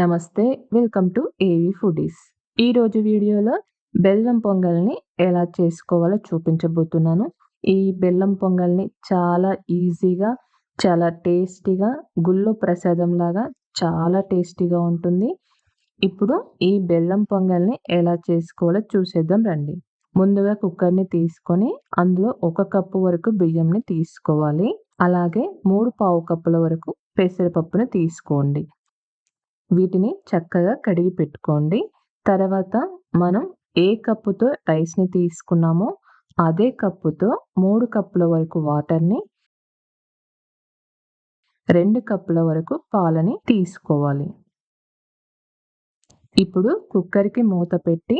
నమస్తే welcome to ఏవి foodies ఈరోజు వీడియోలో బెల్లం పొంగల్ని ఎలా చేసుకోవాలో చూపించబోతున్నాను. ఈ బెల్లం పొంగల్ని చాలా ఈజీగా చాలా టేస్టీగా గుళ్ళో ప్రసాదం లాగా చాలా టేస్టీగా ఉంటుంది. ఇప్పుడు ఈ బెల్లం పొంగల్ని ఎలా చేసుకోవాలో చూసేద్దాం రండి. ముందుగా కుక్కర్ని తీసుకొని అందులో ఒక కప్పు వరకు బియ్యంని తీసుకోవాలి. అలాగే మూడు పావు కప్పుల వరకు పెసరపప్పుని తీసుకోండి. వీటిని చక్కగా కడిగి పెట్టుకోండి. తర్వాత మనం ఏ కప్పుతో రైస్ని తీసుకున్నామో అదే కప్పుతో మూడు కప్పుల వరకు వాటర్ని రెండు కప్పుల వరకు పాలని తీసుకోవాలి. ఇప్పుడు కుక్కర్కి మూత పెట్టి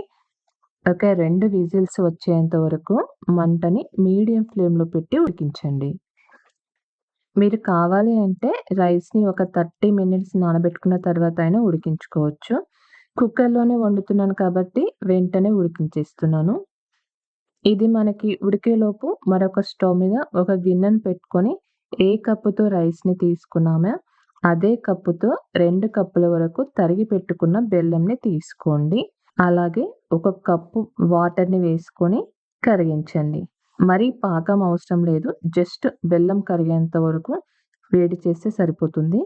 ఒక రెండు విజిల్స్ వచ్చేంత వరకు మంటని మీడియం ఫ్లేమ్లో పెట్టి ఉడికించండి. మీరు కావాలి అంటే రైస్‌ని ఒక థర్టీ మినిట్స్ నానబెట్టుకున్న తర్వాత అయినా ఉడికించుకోవచ్చు. కుక్కర్‌లోనే వండుతున్నాను కాబట్టి వెంటనే ఉడికించేస్తున్నాను. ఇది మనకి ఉడికేలోపు మరొక స్టవ్ మీద ఒక గిన్నెను పెట్టుకొని ఏ కప్పుతో రైస్‌ని తీసుకున్నామో అదే కప్పుతో రెండు కప్పుల వరకు తరిగి పెట్టుకున్న బెల్లంని తీసుకోండి. అలాగే ఒక కప్పు వాటర్‌ని వేసుకొని కరిగించండి. మరీ పాకం అవసరం లేదు. జస్ట్ బెల్లం కరిగేంత వరకు వేడి చేస్తే సరిపోతుంది.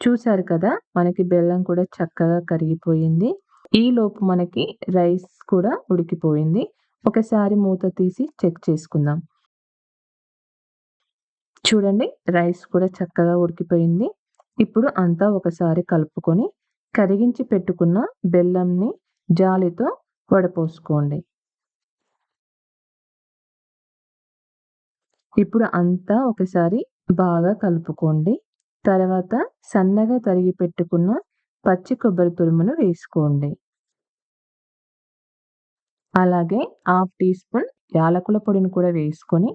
చూశారు కదా మనకి బెల్లం కూడా చక్కగా కరిగిపోయింది. ఈలోపు మనకి రైస్ కూడా ఉడికిపోయింది. ఒకసారి మూత తీసి చెక్ చేసుకుందాం. చూడండి రైస్ కూడా చక్కగా ఉడికిపోయింది. ఇప్పుడు అంతా ఒకసారి కలుపుకొని కరిగించి పెట్టుకున్న బెల్లంని జాలితో వడపోసుకోండి. ఇప్పుడు అంతా ఒకసారి బాగా కలుపుకోండి. తర్వాత సన్నగా తరిగి పెట్టుకున్న పచ్చి కొబ్బరి తురుమును వేసుకోండి. అలాగే హాఫ్ టీ స్పూన్ యాలకుల పొడిని కూడా వేసుకొని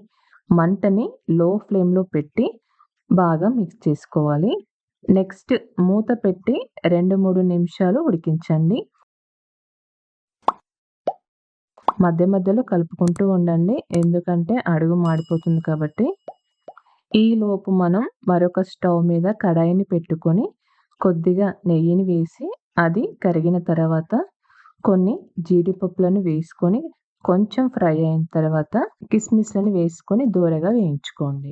మంటని లో ఫ్లేమ్లో పెట్టి బాగా మిక్స్ చేసుకోవాలి. నెక్స్ట్ మూత పెట్టి రెండు మూడు నిమిషాలు ఉడికించండి. మధ్య మధ్యలో కలుపుకుంటూ ఉండండి. ఎందుకంటే అడుగు మాడిపోతుంది కాబట్టి. ఈలోపు మనం మరొక స్టవ్ మీద కడాయిని పెట్టుకొని కొద్దిగా నెయ్యిని వేసి అది కరిగిన తర్వాత కొన్ని జీడిపప్పులను వేసుకొని కొంచెం ఫ్రై అయిన తర్వాత కిస్మిస్లను వేసుకొని దూరగా వేయించుకోండి.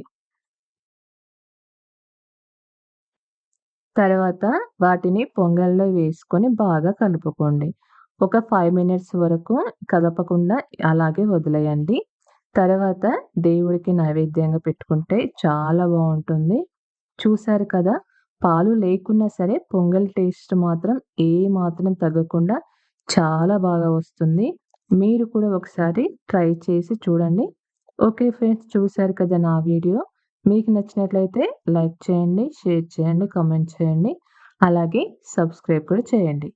తర్వాత వాటిని పొంగల్లో వేసుకొని బాగా కలుపుకోండి. ఒక ఫైవ్ మినిట్స్ వరకు కదపకుండా అలాగే వదిలేయండి. తర్వాత దేవుడికి నైవేద్యంగా పెట్టుకుంటే చాలా బాగుంటుంది. చూశారు కదా పాలు లేకున్నా సరే పొంగల్ టేస్ట్ మాత్రం ఏ మాత్రం తగ్గకుండా చాలా బాగా వస్తుంది. మీరు కూడా ఒకసారి ట్రై చేసి చూడండి. ఓకే ఫ్రెండ్స్ చూశారు కదా నా వీడియో మీకు నచ్చినట్లయితే లైక్ చేయండి షేర్ చేయండి కామెంట్ చేయండి. అలాగే సబ్స్క్రైబ్ కూడా చేయండి.